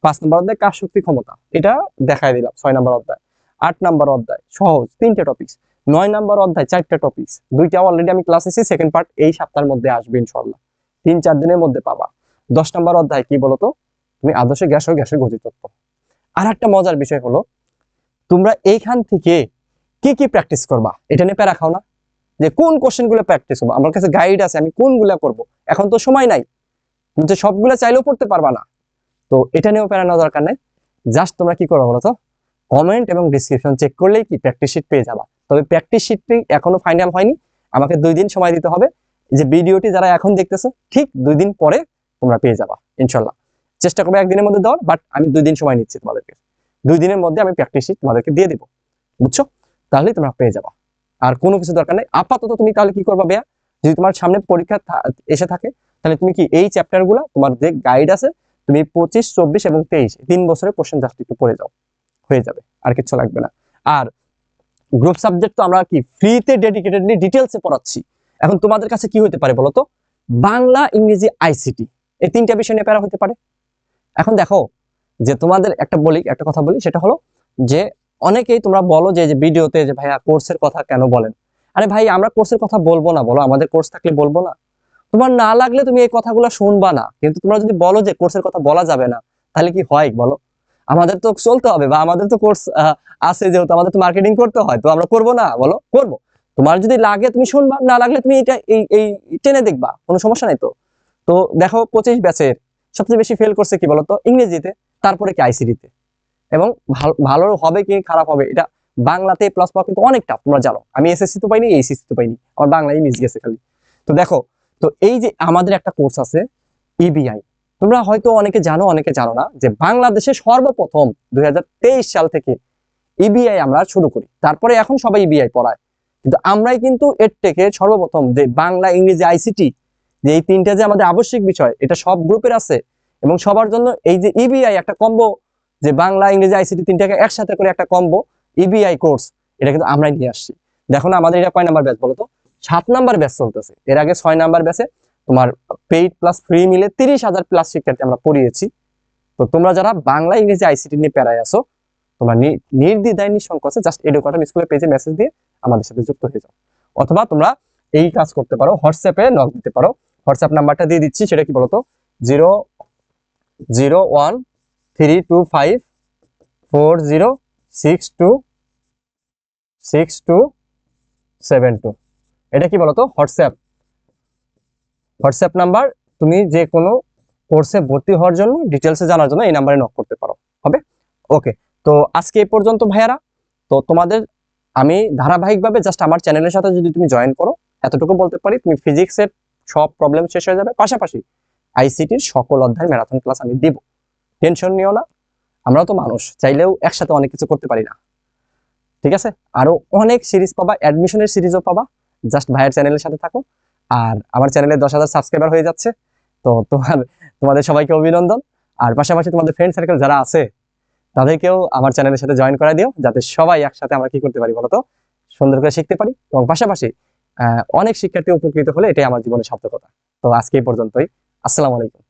পাঁচ নম্বর অধ্যায় কাজ শক্তি ক্ষমতা? এটা দেখাই দিলাম ছয় নম্বর অধ্যায়। আট নম্বর অধ্যায়। সহজ। তিনটে টপিক্স নয় নম্বর অধ্যায় চারটা টপিক্স দুইটা অলরেডি আমি ক্লাস এসেছি। সেকেন্ড পার্ট এই সপ্তাহের মধ্যে আসবে ইনশাল্লাহ তিন চার দিনের মধ্যে পাবা। দশ নম্বর অধ্যায় কি বলতো? তুমি আদর্শ গ্যাস ও গ্যাসের গতিতত্ত্ব আর একটা মজার বিষয় হলো, তোমরা এইখান থেকে কি কি প্র্যাকটিস করবা? এটা নিয়ে প্যারা খাও না। যে কোন কোশ্চেনগুলো প্র্যাকটিস করব? আমার কাছে গাইড আছে, আমি কোনগুলো করব? এখন তো সময় নাই। তুমি তো সবগুলো চাইলেও পড়তে পারবা না। তো এটা নিয়েও প্যারা নেওয়া দরকার নাই। জাস্ট তোমরা কি করো বলো তো কমেন্ট এবং ডিসক্রিপশন চেক করলেই কি প্র্যাকটিস শিট পেয়ে যাবা। তবে প্র্যাকটিস শিটটি এখনও ফাইনাল হয়নি। আমাকে দুই দিন সময় দিতে হবে। যে ভিডিওটি যারা এখন দেখতেছো, ঠিক দুই দিন পরে তোমরা পেয়ে যাবা, ইনশাল্লাহ। চেষ্টা করব একদিনের মধ্যে দেওয়ার বাট আমি দুই দিন সময় নিচ্ছি তোমাদেরকে। দুই দিনের মধ্যে আমি প্র্যাকটিস তোমাদেরকে দিয়ে দেবো। বুঝছ? তাহলেই তোমরা পেয়ে যাবা। আর কোনো কিছু দরকার নেই। আপাতত তুমি তাহলে কি করবা বেয়া? যদি তোমার সামনে পরীক্ষা এসে থাকে, তাহলে তুমি কি এই চ্যাপ্টারগুলা, তোমার যে গাইড আছে, তুমি পঁচিশ, চব্বিশ এবং তেইশ তিন বছরের কোশ্চেন জাস্ট একটু পড়ে যাও। হয়ে যাবে। আর কিছু লাগবে না। আর গ্রুপ সাবজেক্ট তো আমরা কি ফ্রিতে ডেডিকেটেডলি ডিটেলসে পড়াচ্ছি। এখন তোমাদের কাছে কি হতে পারে বলো তো? বাংলা, ইংরেজি আইসিটি এই তিনটা বিষয় নিয়ে প্যারা হতে পারে। এখন দেখো যে তোমাদের একটা বলি, একটা কথা বলি, সেটা হলো যে অনেকেই তোমরা বলো যে ভিডিওতে যে ভাইয়া কোর্সের কথা কেন বলেন? আরে ভাই, আমরা কোর্সের কথা বলব না, বলো, আমাদের কোর্স থাকলে বলব না। তোমার না লাগলে তুমি এই কথাগুলো শুনবা না, কিন্তু তোমরা যদি বলো যে কোর্সের কথা বলা যাবে না, তাহলে কি হয় বলো? আমাদের তো চলতে হবে বা আমাদের তো কোর্স আছে যেহেতু, আমাদের তো মার্কেটিং করতে হয়, তো আমরা করব না, বলো? করব। তোমার যদি লাগে তুমি শুনবা, না লাগলে তুমি এটা এই এই, টেনে দেখবা, কোনো সমস্যা নাই তো। তো দেখো পঁচিশ ব্যাচের সবচেয়ে বেশি ফেল করছে কি বলতো? ইংরেজিতে, তারপরে কি আইসিডিতে এবং ভালো হবে কি খারাপ হবে, এটা বাংলাতে প্লাস পাওয়া কিন্তু অনেক টাফ তোমরা জানো। আমি এসএসসি তো পাইনি এইচএসসি তো পাইনি, আমার বাংলায় মিস গেছে খালি। তো দেখো, তো এই যে আমাদের একটা কোর্স আছে ইবিআই তোমরা হয়তো অনেকে জানো অনেকে জানো না, যে বাংলাদেশে সর্বপ্রথম দুই হাজার তেইশ সাল থেকে ইবিআই আমরা শুরু করি। তারপরে এখন সবাই ইবিআই পড়ায়। কিন্তু আমরাই কিন্তু এর থেকে সর্বপ্রথম যে বাংলা, ইংরেজি আইসিটি যে এই তিনটা যে আমাদের আবশ্যিক বিষয়, এটা সব গ্রুপের আছে। এবং সবার জন্য এই যে ইবিআই একটা কম্বো যে বাংলা, ইংরেজি আইসিটি তিনটাকে একসাথে করে একটা কম্বো ইবিআই কোর্স এটা কিন্তু আমরাই নিয়ে আসছি। দেখো না, আমাদের এটা কয় নাম্বার ব্যাচ বলো তো সাত নাম্বার ব্যাচ চলতেছে। এর আগে ছয় নাম্বার ব্যাচে তোমার পেইড প্লাস ফ্রি মিলে তিরিশ হাজার প্লাস শিক্ষার্থী আমরা পড়িয়েছি। তো তোমরা যারা বাংলা, ইংরেজি আইসিটি নিয়ে প্যারায় আসো তোমার নির্দ্বিধায় নিঃসংকোচে জাস্ট এডুকেটর স্কুলের পেজে মেসেজ দিয়ে আমাদের সাথে যুক্ত হয়ে যাও। অথবা তোমরা এই কাজ করতে পারো, হোয়াটসঅ্যাপে নক দিতে পারো। হোয়াটসঅ্যাপ নাম্বারটা দিয়ে দিচ্ছি, সেটা কি বলতো? Zero zero, one, three, two, five, four, zero, six, two six, two, seven, two. এটা কি বলতো? হোয়াটসঅ্যাপ হোয়াটসঅ্যাপ নাম্বার তুমি যে কোনো কোর্সে ভর্তি হওয়ার জন্য ডিটেলসে জানার জন্য এই নাম্বারে নক করতে পারো। হবে? ওকে তো আজকে এই পর্যন্ত ভাইয়ারা। তো তোমাদের, আমি ধারাবাহিকভাবে জাস্ট আমার চ্যানেলের সাথে যদি তুমি জয়েন করো, এতটুকু বলতে পারি। তুমি ফিজিক্সের সব প্রবলেম শেষ হয়ে যাবে। পাশাপাশি আইসিটির সকল অধ্যায় ম্যারাথন ক্লাস আমি দিব। টেনশন নিও না, আমরাও তো মানুষ, চাইলেও একসাথে অনেক কিছু করতে পারি না। ঠিক আছে? আরও অনেক সিরিজ পাবা অ্যাডমিশনের সিরিজও পাবা। জাস্ট ভাইয়ের চ্যানেলের সাথে থাকো। আর আমার চ্যানেলে দশ হাজার সাবস্ক্রাইবার হয়ে যাচ্ছে। তো তোমার, তোমাদের সবাইকে অভিনন্দন। আর পাশাপাশি তোমাদের ফ্রেন্ড সার্কেল যারা আছে, তাদেরকেও আমার চ্যানেলের সাথে জয়েন করা দিও। যাতে সবাই একসাথে আমরা কি করতে পারি বলতো সুন্দর করে শিখতে পারি। এবং পাশাপাশি অনেক শিক্ষার্থী উপকৃত হলে এটাই আমার জীবনের সার্থকতা। তো আজকে এই পর্যন্তই। আসসালামু আলাইকুম।